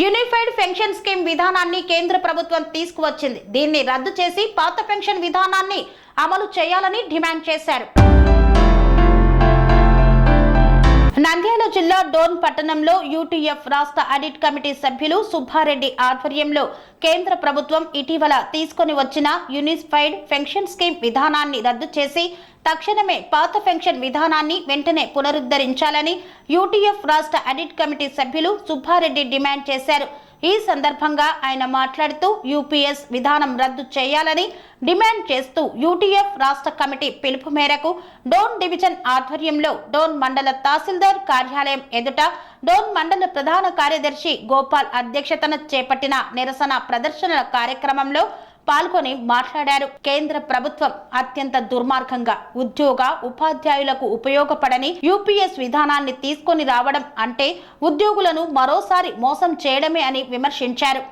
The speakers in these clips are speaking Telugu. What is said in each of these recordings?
యూనిఫైడ్ పెన్షన్ స్కీమ్ విధానాన్ని కేంద్ర ప్రభుత్వం తీసుకువచ్చింది. దీన్ని రద్దు చేసి పాత పెన్షన్ విధానాన్ని అమలు చేయాలని డిమాండ్ చేశారు. నంద్యాల జిల్లా డోన్ పట్టణంలో యూటీఎఫ్ రాష్ట్ర ఆడిట్ కమిటీ సభ్యులు సుబ్బారెడ్డి ఆధ్వర్యంలో కేంద్ర ప్రభుత్వం ఇటీవల తీసుకొని వచ్చిన యూనిఫైడ్ పెన్షన్ స్కీమ్ విధానాన్ని రద్దు చేసి తక్షణమే పాత పెన్షన్ విధానాన్ని వెంటనే పునరుద్ధరించాలని యూటీఎఫ్ రాష్ట్ర ఆడిట్ కమిటీ సభ్యులు సుబ్బారెడ్డి డిమాండ్ చేశారు. ఈ సందర్భంగా ఆయన మాట్లాడుతూ యూపీఎస్ విధానం రద్దు చేయాలని డిమాండ్ చేస్తూ యూటీఎఫ్ రాష్ట్ర కమిటీ పిలుపు మేరకు డోన్ డివిజన్ ఆధ్వర్యంలో డోన్ మండల తహసీల్దార్ కార్యాలయం ఎదుట డోన్ మండల ప్రధాన కార్యదర్శి గోపాల్ అధ్యక్షతన చేపట్టిన నిరసన ప్రదర్శనల కార్యక్రమంలో పాల్గొని మాట్లాడారు. కేంద్ర ప్రభుత్వం అత్యంత దుర్మార్గంగా ఉద్యోగ ఉపాధ్యాయులకు ఉపయోగపడని యూపీఎస్ విధానాన్ని తీసుకొని రావడం అంటే ఉద్యోగులను మరోసారి మోసం చేయడమే అని విమర్శించారు.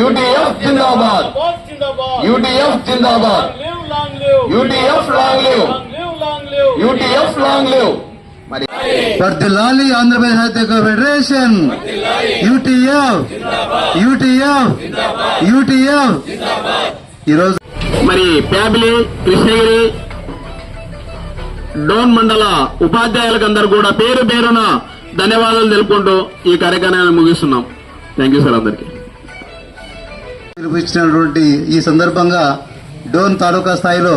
UTF UTF long live. మరి. వర్ధిల్లాలి Andhra Pradesh హత్యక federation. UTF. UTF. UTF. ఈరోజు మరి ప్యాబిలి కృష్ణగిరి డోన్ మండల ఉపాధ్యాయులకు అందరు కూడా పేరు పేరున ధన్యవాదాలు తెలుపుకుంటూ ఈ కార్యక్రమాన్ని ముగిస్తున్నాం. థ్యాంక్ యూ సార్ అందరికీ. పిలుపుచ్చినటువంటి ఈ సందర్భంగా డోన్ తాలూకా స్థాయిలో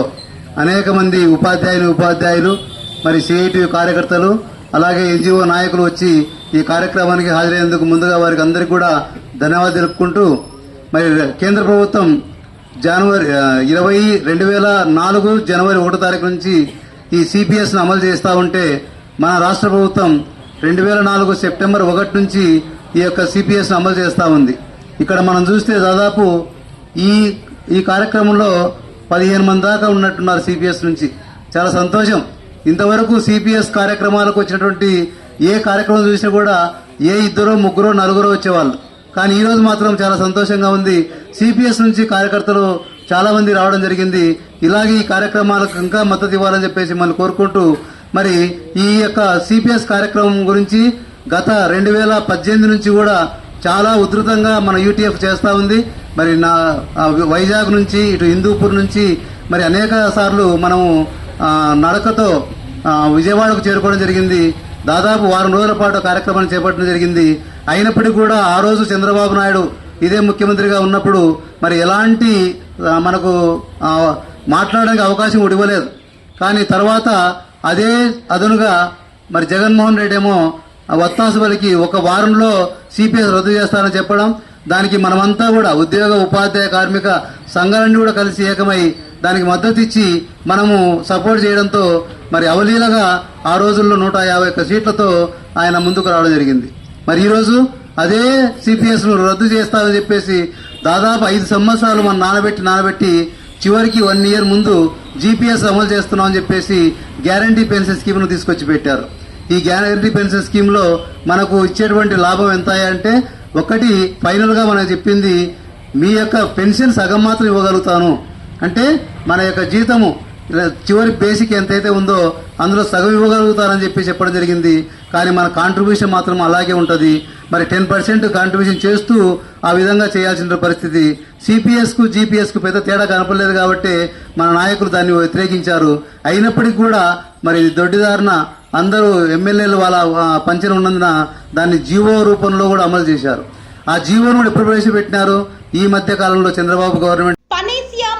అనేక మంది ఉపాధ్యాయులు ఉపాధ్యాయులు మరి సిఐటి కార్యకర్తలు అలాగే ఎన్జిఓ నాయకులు వచ్చి ఈ కార్యక్రమానికి హాజరైనందుకు ముందుగా వారికి అందరికీ కూడా ధన్యవాదాలు తెలుపుకుంటూ మరి కేంద్ర ప్రభుత్వం జనవరి ఇరవై రెండు వేల నాలుగు జనవరి ఒకటో తారీఖు నుంచి ఈ సిపిఎస్ను అమలు చేస్తూ ఉంటే మన రాష్ట్ర ప్రభుత్వం రెండు వేల నాలుగు సెప్టెంబర్ ఒకటి నుంచి ఈ యొక్క సిపిఎస్ను అమలు చేస్తూ ఉంది. ఇక్కడ మనం చూస్తే దాదాపు ఈ ఈ కార్యక్రమంలో పదిహేను మంది దాకా ఉన్నట్టున్నారు సిపిఎస్ నుంచి. చాలా సంతోషం. ఇంతవరకు సిపిఎస్ కార్యక్రమాలకు వచ్చినటువంటి ఏ కార్యక్రమం చూసినా కూడా ఏ ఇద్దరో ముగ్గురో నలుగురో వచ్చేవాళ్ళు. కానీ ఈ రోజు మాత్రం చాలా సంతోషంగా ఉంది. సిపిఎస్ నుంచి కార్యకర్తలు చాలా మంది రావడం జరిగింది. ఇలాగే ఈ కార్యక్రమాలకు ఇంకా మద్దతు ఇవ్వాలని చెప్పేసి మనం కోరుకుంటూ మరి ఈ యొక్క సిపిఎస్ కార్యక్రమం గురించి గత రెండు వేల పద్దెనిమిది నుంచి కూడా చాలా ఉధృతంగా మన యూటీఎఫ్ చేస్తూ ఉంది. మరి నా వైజాగ్ నుంచి ఇటు హిందూపూర్ నుంచి మరి అనేక సార్లు మనము నడకతో విజయవాడకు చేరుకోవడం జరిగింది. దాదాపు వారం రోజుల పాటు కార్యక్రమాన్ని చేపట్టడం జరిగింది. అయినప్పటికీ కూడా ఆ రోజు చంద్రబాబు నాయుడు ఇదే ముఖ్యమంత్రిగా ఉన్నప్పుడు మరి ఎలాంటి మనకు మాట్లాడడానికి అవకాశం ఇవ్వలేదు కానీ తర్వాత అదే అదనుగా మరి జగన్మోహన్ రెడ్డి ఏమో వత్తాసు ఒక వారంలో సిపిఎస్ రద్దు చేస్తారని చెప్పడం దానికి మనమంతా కూడా ఉద్యోగ ఉపాధ్యాయ కార్మిక సంఘాలన్నీ కూడా కలిసి ఏకమై దానికి మద్దతు ఇచ్చి మనము సపోర్ట్ చేయడంతో మరి అవలీలగా ఆ రోజుల్లో నూట యాభై ఒక్క సీట్లతో ఆయన ముందుకు రావడం జరిగింది. మరి ఈరోజు అదే సిపిఎస్ను రద్దు చేస్తామని చెప్పేసి దాదాపు ఐదు సంవత్సరాలు మనం నానబెట్టి నానబెట్టి చివరికి వన్ ఇయర్ ముందు జీపీఎస్ అమలు చేస్తున్నామని చెప్పేసి గ్యారంటీ పెన్షన్ స్కీమ్ను తీసుకొచ్చి పెట్టారు ఈ గ్యారంటీ పెన్షన్ స్కీమ్లో మనకు ఇచ్చేటువంటి లాభం ఎంత అంటే ఒకటి ఫైనల్గా మనకు చెప్పింది మీ యొక్క పెన్షన్ సగం మాత్రం ఇవ్వగలుగుతాను. అంటే మన యొక్క జీతము చివరి బేసిక్ ఎంతైతే ఉందో అందులో సగం ఇవ్వగలుగుతారని చెప్పి చెప్పడం జరిగింది. కానీ మన కాంట్రిబ్యూషన్ మాత్రం అలాగే ఉంటుంది. మరి టెన్ పర్సెంట్ కాంట్రిబ్యూషన్ చేస్తూ ఆ విధంగా చేయాల్సిన పరిస్థితి. సిపిఎస్కు జీపీఎస్కు పెద్ద తేడా కనపడలేదు కాబట్టి మన నాయకులు దాన్ని వ్యతిరేకించారు. అయినప్పటికీ కూడా మరి దొడ్డిదారిన అందరూ ఎమ్మెల్యేలు వాళ్ళ పంచన ఉన్నందున దాన్ని జీవో రూపంలో కూడా అమలు చేశారు. ఆ జీవోను కూడా ఎప్పుడు ప్రవేశపెట్టినారు? ఈ మధ్య కాలంలో చంద్రబాబు గవర్నమెంట్